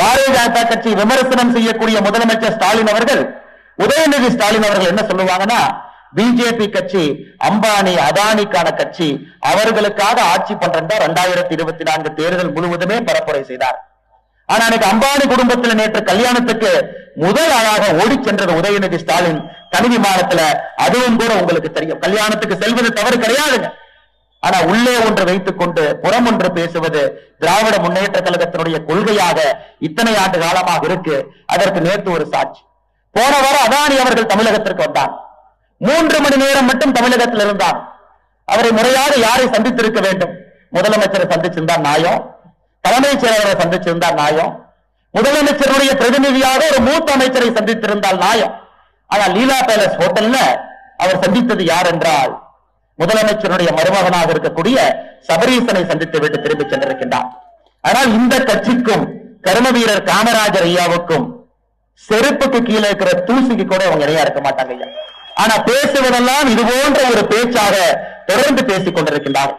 பாரதிய ஜனதா கட்சி விமர்சனம் செய்யக்கூடிய முதலமைச்சர் ஸ்டாலின் அவர்கள் உதயநிதி ஸ்டாலின் அவர்கள் என்ன சொல்லுவாங்கன்னா பிஜேபி கட்சி அம்பானி அதானிக்கான கட்சி அவர்களுக்காக ஆட்சி பண்றதா ரெண்டாயிரத்தி இருபத்தி நான்கு தேர்தல் முழுவதுமே பரப்புரை செய்தார். ஆனா அன்னைக்கு அம்பானி குடும்பத்தில் நேற்று கல்யாணத்துக்கு முதல் ஆளாக ஓடி சென்றது உதயநிதி ஸ்டாலின். தனி விமானத்துல அதுவும் கூட உங்களுக்கு தெரியும். கல்யாணத்துக்கு செல்வது தவறு கிடையாதுங்க. ஆனா உள்ளே ஒன்று வைத்துக் கொண்டு புறம் ஒன்று பேசுவது திராவிட முன்னேற்ற அவருடைய கொள்கையாக இத்தனை ஆண்டு காலமாக இருக்கு. அதற்கு நேற்று ஒரு சாட்சி. போன வாரம் அதானி அவர்கள் தமிழகத்திற்கு வந்தார். மூன்று மணி நேரம் மட்டும் தமிழகத்தில் இருந்தார். அவரை முறையாக யாரை சந்தித்திருக்க வேண்டும்? முதலமைச்சரை சந்திச்சிருந்தார் நாயம் தலைமைச் செயலாளரை சந்திச்சிருந்தார் நாயம் முதலமைச்சருடைய பிரதிநிதியாக ஒரு மூத்த அமைச்சரை சந்தித்திருந்தால் நாயம் ஆனால் லீலா பேலஸ் ஹோட்டல்ல அவர் சந்தித்தது யார் என்றால் முதலமைச்சருடைய மருமகனாக இருக்கக்கூடிய சபரீசனை சந்தித்து விட்டு திரும்பி சென்றிருக்கின்றார். ஆனால் இந்த கட்சிக்கும் கரும வீரர் காமராஜர் ஐயாவுக்கும் செருப்புக்கு கீழே இருக்கிற தூசிக்கு கூட அவங்க இணையா இருக்க மாட்டாங்க ஐயா. ஆனா பேசுவதெல்லாம் இது போன்ற ஒரு பேச்சாக தொடர்ந்து பேசிக் கொண்டிருக்கின்றார்